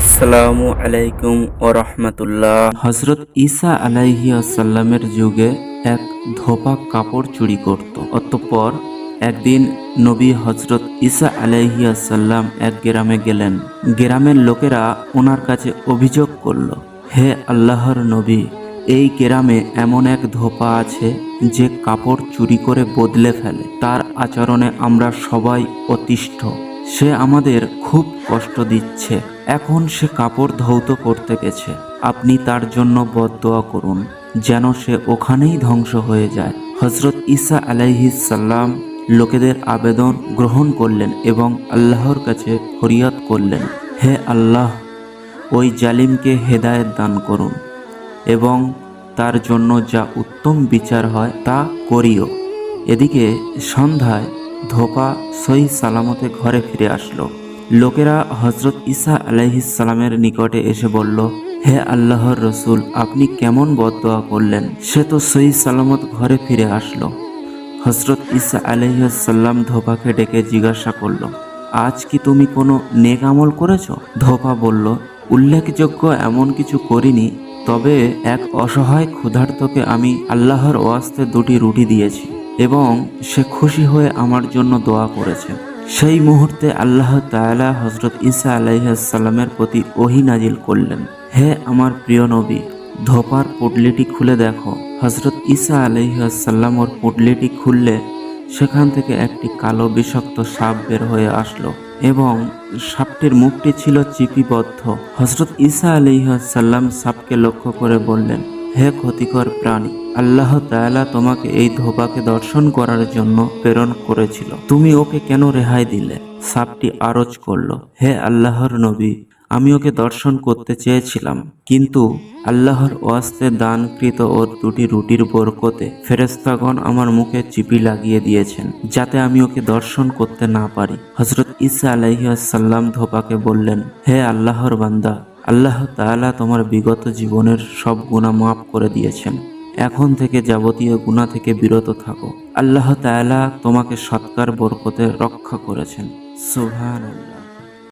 আসসালামু আলাইকুম ও রহমতুল্লাহ। হজরত ঈসা আলাইহি আসাল্লামের যুগে এক ধোপা কাপড় চুরি করত। অতঃপর একদিন নবী হজরত ঈসা আলাইহি আসাল্লাম এক গ্রামে গেলেন। গ্রামের লোকেরা ওনার কাছে অভিযোগ করল, হে আল্লাহর নবী, এই গ্রামে এমন এক ধোপা আছে যে কাপড় চুরি করে বদলে ফেলে। তার আচরণে আমরা সবাই অতিষ্ঠ। সে আমাদের খুব কষ্ট দিচ্ছে। এখন সে কাপড় ধৌত করতে গেছে। আপনি তার জন্য বদদোয়া করুন, যেন সে ওখানেই ধ্বংস হয়ে যায়। হজরত ঈসা আলাইহিসাল্লাম লোকেদের আবেদন গ্রহণ করলেন এবং আল্লাহর কাছে ফরিয়াদ করলেন, হে আল্লাহ, ওই জালিমকে হেদায়েত দান করুন এবং তার জন্য যা উত্তম বিচার হয় তা করিও। এদিকে সন্ধ্যায় ধোপা সই সালামতে ঘরে ফিরে আসলো। লোকেরা হজরত ঈসা আলাইহিসালামের নিকটে এসে বলল, হে আল্লাহর রসুল, আপনি কেমন বদদোয়া করলেন? সে তো সই সালামত ঘরে ফিরে আসলো। হজরত ঈসা আলাইসাল্লাম ধোপাকে ডেকে জিজ্ঞাসা করল, আজ কি তুমি কোনো নেক আমল করেছ? ধোপা বলল, উল্লেখযোগ্য এমন কিছু করিনি, তবে এক অসহায় ক্ষুধার্তকে আমি আল্লাহর ওয়াস্তে দুটি রুটি দিয়েছি এবং সে খুশি হয়ে আমার জন্য দোয়া করেছে। সেই মুহূর্তে আল্লাহ তাআলা হজরত ঈসা আলাইসাল্লামের প্রতি ওহি নাজিল করলেন। হে আমার প্রিয় নবী, ধোপার পুটলিটি খুলে দেখো। হজরত ঈসা আলাইসাল্লাম ওর পুটলিটি খুললে সেখান থেকে একটি কালো বিষাক্ত সাপ বের হয়ে আসলো এবং সাপটির মুখটি ছিল চিপিবদ্ধ। হজরত ঈসা আলিহাসাল্লাম সাপকে লক্ষ্য করে বললেন হে ক্ষতিকর প্রাণী, আল্লাহ তাআলা তোমাকে এই ধোপাকে দর্শন করার জন্য প্রেরণ করেছিল। তুমি ওকে কেন রেহাই দিলে? সাপটি আরজ করল, হে আল্লাহর নবী, আমি ওকে দর্শন করতে চেয়েছিলাম, কিন্তু আল্লাহর ওয়াস্তে দানকৃত ওর দুটি রুটির বরকতে ফেরেস্তাগণ আমার মুখে চিপি লাগিয়ে দিয়েছেন, যাতে আমি ওকে দর্শন করতে না পারি। হজরত ঈসা আলাইসাল্লাম ধোপাকে বললেন, হে আল্লাহর বান্দা আল্লাহ তাআলা তোমার বিগত জীবনের সব গুণা মাফ করে দিয়েছেন। এখন থেকে যাবতীয় গুণা থেকে বিরত থাকো। আল্লাহ তাআলা তোমাকে সৎকার বরকতে রক্ষা করেছেন। সুবহানাল্লাহ।